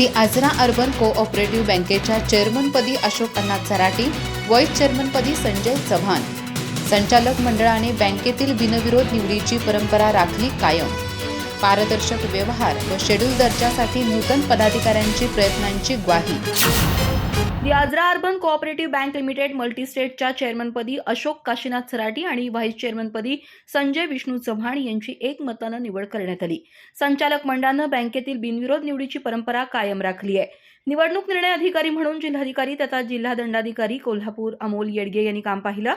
ती Ajara urban cooperative बँकेच्या चेअरमनपदी अशोक अण्णा चराटी व्हाईस चेअरमनपदी संजय चव्हाण. संचालक मंडळाने बँकेतील बिनविरोध निवडीची परंपरा राखली कायम. पारदर्शक व्यवहार व शेड्यूल दर्जासाठी नूतन पदाधिकाऱ्यांची प्रयत्नांची ग्वाही. The Ajara urban cooperative bank limited मल्टीस्टेटच्या चेअरमनपदी अशोक काशीनाथ सराटी आणि व्हाईस चेअरमनपदी संजय विष्णू चव्हाण यांची एकमतानं निवड करण्यात आली. संचालक मंडळानं बँकेतील बिनविरोध निवडीची परंपरा कायम राखली आहे. निवडणूक निर्णय अधिकारी म्हणून जिल्हाधिकारी तथा जिल्हा दंडाधिकारी कोल्हापूर अमोल येडगे यांनी काम पाहिलं.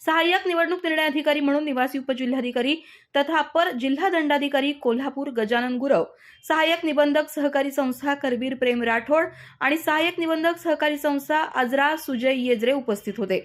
सहाय्यक निवडणूक निर्णय अधिकारी म्हणून निवासी उपजिल्हाधिकारी तथा अपर जिल्हा दंडाधिकारी कोल्हापूर गजानन गुरव सहाय्यक निबंधक सहकारी संस्था करबीर प्रेम राठोड आणि सहाय्यक निबंधक सहकारी संस्था आजरा सुजय येजरे उपस्थित होते.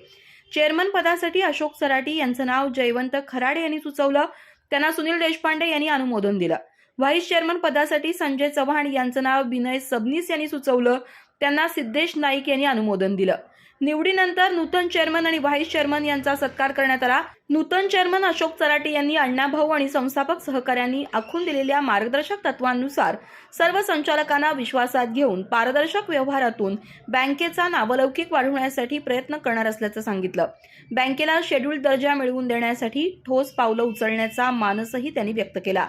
चेअरमन पदासाठी अशोक सराटी यांचं नाव जयवंत खराडे यांनी सुचवलं. त्यांना सुनील देशपांडे यांनी अनुमोदन दिलं. व्हाईस चेअरमन पदासाठी संजय चव्हाण यांचं नाव विनय सबनीस यांनी सुचवलं. त्यांना सिद्धेश नाईक यांनी अनुमोदन दिलं. निवडीनंतर नूतन चेअरमन आणि व्हाईस चेअरमन यांचा सत्कार करण्यात आला. नूतन चेअरमन अशोक चराटे यांनी अण्णाभाऊ आणि संस्थापक सहकाऱ्यांनी आखून दिलेल्या मार्गदर्शक तत्वांनुसार सर्व संचालकांना विश्वासात घेऊन पारदर्शक व्यवहारातून बँकेचा नावलौकिक वाढवण्यासाठी प्रयत्न करणार असल्याचं सांगितलं. बँकेला शेड्यूल्ड दर्जा मिळवून देण्यासाठी ठोस पावलं उचलण्याचा मानसही त्यांनी व्यक्त केला.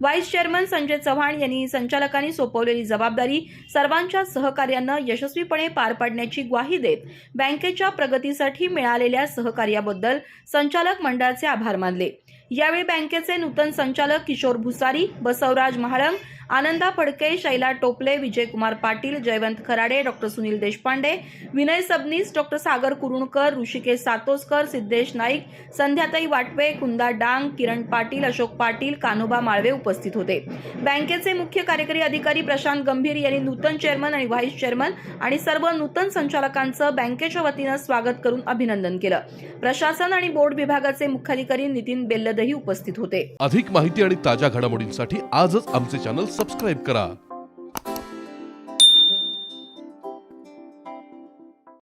व्हाईस चेअरमन संजय चव्हाण यांनी संचालकांनी सोपवलेली जबाबदारी सर्वांच्या सहकार्यानं यशस्वीपणे पार पाडण्याची ग्वाही देत बँकेच्या प्रगतीसाठी मिळालेल्या सहकार्याबद्दल संचालक मंडळाचे आभार मानले. यावेळी बँकेचे नूतन संचालक किशोर भुसारी बसवराज महाळंग आनंदा फडके शैला टोपले विजयकुमार पाटील जयवंत खराडे डॉक्टर सुनील देशपांडे विनय सबनीस डॉक्टर सागर कुरुणकर ऋषिकेश सातोसकर सिद्धेश नाईक संध्याताई वाटवे कुंदा डांग किरण पाटील अशोक पाटील कानोबा माळवे उपस्थित होते. बँकेचे मुख्य कार्यकारी अधिकारी प्रशांत गंभीर यांनी नूतन चेअरमन आणि व्हाईस चेअरमन आणि सर्व नूतन संचालकांचं बँकेच्या वतीनं स्वागत करून अभिनंदन केलं. प्रशासन आणि बोर्ड विभागाचे मुख्याधिकारी नितीन बेल्लदही उपस्थित होते. अधिक माहिती आणि ताज्या घडामोडींसाठी आजच आमचे चॅनल सबस्क्राईब करा.